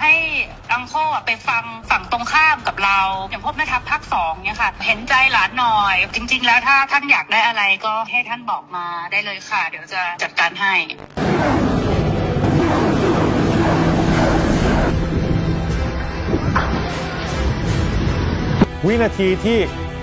ให้อังโคไปฟังฝั่งตรงข้ามกับเรา อย่างพวกแม่ทัพภาคสองเนี่ยค่ะ เห็นใจหลานหน่อย จริง ๆ แล้วถ้าท่านอยากได้อะไรก็ให้ท่านบอกมาได้เลยค่ะ เดี๋ยวจะจัดการให้วินาทีที่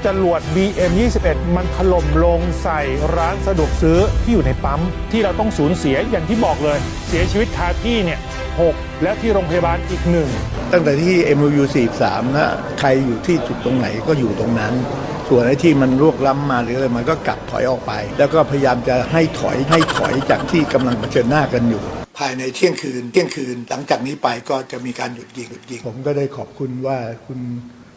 จรวด BM21 มันถล่มลงใส่ร้านสะดวกซื้อที่อยู่ในปั๊ม ที่เราต้องสูญเสียอย่างที่บอกเลย เสียชีวิตคาที่เนี่ยหกและที่โรงพยาบาลอีกหนึ่งตั้งแต่ที่ MOU 43นะใครอยู่ที่จุดตรงไหนก็อยู่ตรงนั้น ส่วนไอ้ที่มันลวกล้ำมาหรืออะไรมันก็กลับถอยออกไป แล้วก็พยายามจะให้ถอยให้ถอยจากที่กำลังเผชิญหน้ากันอยู่ภายในเที่ยงคืนเที่ยงคืน หลังจากนี้ไปก็จะมีการหยุดยิงหยุดยิง ผมก็ได้ขอบคุณว่าคุณ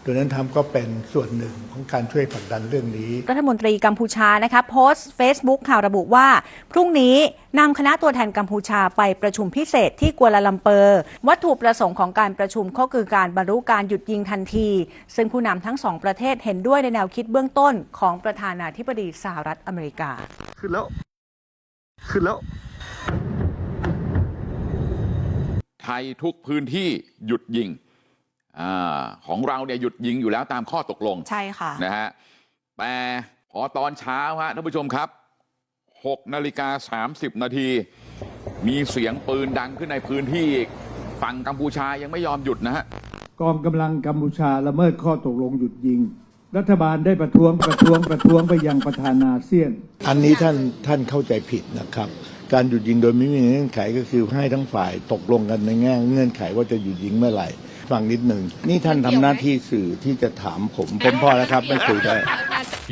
โดนัลด์ทรัมป์ก็เป็นส่วนหนึ่งของการช่วยผลักดันเรื่องนี้ รัฐมนตรีกัมพูชานะคะโพสต์ Facebook ข่าวระบุว่า พรุ่งนี้นำคณะตัวแทนกัมพูชาไปประชุมพิเศษที่กัวลาลัมเปอร์ วัตถุประสงค์ของการประชุมก็คือการบรรลุการหยุดยิงทันที ซึ่งผู้นำทั้งสองประเทศเห็นด้วยในแนวคิดเบื้องต้นของประธานาธิบดีสหรัฐอเมริกาขึ้นแล้วขึ้นแล้ว ไทยทุกพื้นที่หยุดยิงอา ของเราเนี่ยหยุดยิงอยู่แล้วตามข้อตกลงใช่ค่ะนะฮะแต่พอตอนเช้าฮะท่านผู้ชมครับ6นาฬิกา30นาทีมีเสียงปืนดังขึ้นในพื้นที่อีกฝั่งกัมพูชายังไม่ยอมหยุดนะฮะกองกำลังกัมพูชาละเมิดข้อตกลงหยุดยิง รัฐบาลได้ประท้วงประท้วงประท้วงไปยังประธานาอาเซียน อันนี้ท่านท่านเข้าใจผิดนะครับการหยุดยิงโดยไม่มีเงื่อนไขก็คือให้ทั้งฝ่ายตกลงกันในแง่เงื่อนไขว่าจะหยุดยิงเมื่อไหร่ ฟังนิดหนึ่ง นี่ท่านทำหน้าที่สื่อที่จะถามผม ผมพอแล้วครับ ไม่คุยได้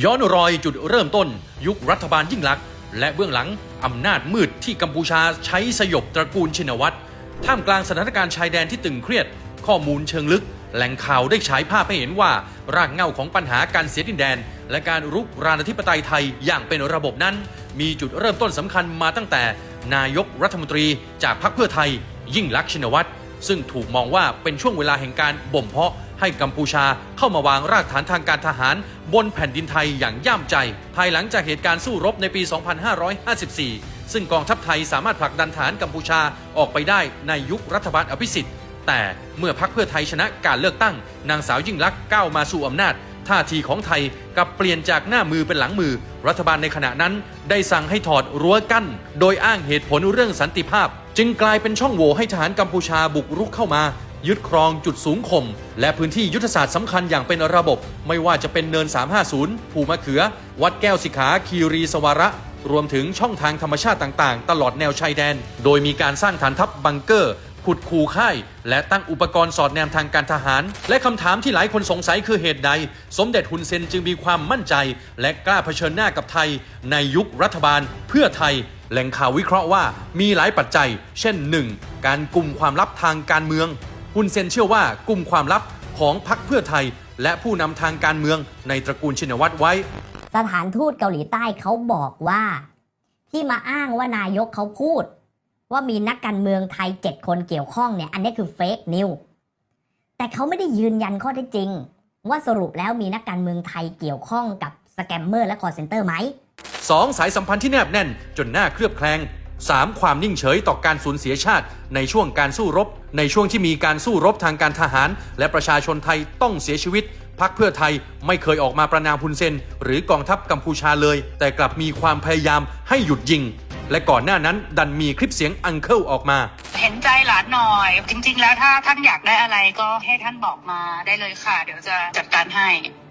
ย้อนรอยจุดเริ่มต้น ยุครัฐบาลยิ่งลักษณ์และเบื้องหลังอำนาจมืดที่กัมพูชาใช้สยบตระกูลชินวัตรท่ามกลางสถานการณ์ชายแดนที่ตึงเครียด ข้อมูลเชิงลึก แหล่งข่าวได้ฉายภาพให้เห็นว่า รากเหง้าของปัญหาการเสียดินแดน และการรุกรานอธิปไตยไทยอย่างเป็นระบบนั้น มีจุดเริ่มต้นสำคัญมาตั้งแต่ นายกรัฐมนตรีจากพรรคเพื่อไทย ยิ่งลักษณ์ชินวัตร ซึ่งถูกมองว่าเป็นช่วงเวลาแห่งการบ่มเพาะให้กัมพูชาเข้ามาวางรากฐานทางการทหาร บนแผ่นดินไทยอย่างย่ำใจ ภายหลังจากเหตุการณ์สู้รบในปี 2554 ซึ่งกองทัพไทยสามารถผลักดันฐานกัมพูชาออกไปได้ในยุครัฐบาลอภิสิทธิ์ แต่เมื่อพรรคเพื่อไทยชนะการเลือกตั้ง นางสาวยิ่งลักษณ์ก้าวมาสู่อำนาจ ท่าทีของไทยกับเปลี่ยนจากหน้ามือเป็นหลังมือ รัฐบาลในขณะนั้น ได้สั่งให้ถอดรั้วกั้น โดยอ้างเหตุผลเรื่องสันติภาพ จึงกลายเป็นช่องโหว่ให้ทหารกัมพูชาบุกรุกเข้ามา ยึดครองจุดสูงขมและพื้นที่ยุทธศาสตร์สำคัญอย่างเป็นระบบ ไม่ว่าจะเป็นเนิน 350 ภูมะเขือ วัดแก้วสิขาคีรีสวาระรวมถึงช่องทางธรรมชาติต่างๆ ตลอดแนวชายแดน โดยมีการสร้างฐานทัพบังเกอร์ ขุดคูค่าย และตั้งอุปกรณ์สอดแนมทางการทหาร และคำถามที่หลายคนสงสัยคือเหตุใด สมเด็จฮุนเซนจึงมีความมั่นใจ และกล้าเผชิญหน้ากับไทย ในยุครัฐบาล เพื่อไทย แหล่งข่าววิเคราะห์ว่ามีหลายปัจจัย เช่น 1. การกลุ่มความลับทางการเมืองฮุนเซนเชื่อว่ากลุ่มความลับของพรรคเพื่อไทย และผู้นำทางการเมืองในตระกูลชินวัตรไว้ สถานทูตเกาหลีใต้เขาบอกว่า ที่มาอ้างว่านายกเขาพูด ว่ามีนักการเมืองไทยเจ็ดคนเกี่ยวข้องเนี่ยอันนี้คือเฟกนิวแต่เขาไม่ได้ยืนยันข้อเท็จจริง ว่าสรุปแล้วมีนักการเมืองไทยเกี่ยวข้องกับสแกมเมอร์และคอร์เซนเตอร์ไหม 2. สายสัมพันธ์ที่แนบแน่น จนหน่าเคลือบแคลง 3. ความนิ่งเฉยต่อการสูญเสียชาติ ในช่วงการสู้รบ ในช่วงที่มีการสู้รบทางการทหาร และประชาชนไทยต้องเสียชีวิตพักเพื่อไทยไม่เคยออกมาประนามฮุนเซน หรือกองทัพกัมพูชาเลย แต่กลับมีความพยายามให้หยุดยิง และก่อนหน้านั้นดันมีคลิปเสียงอังเคิลออกมา เห็นใจหลานหน่อย จริง ๆ แล้วถ้าท่านอยากได้อะไรก็ให้ท่านบอกมาได้เลยค่ะ เดี๋ยวจะจัดการให้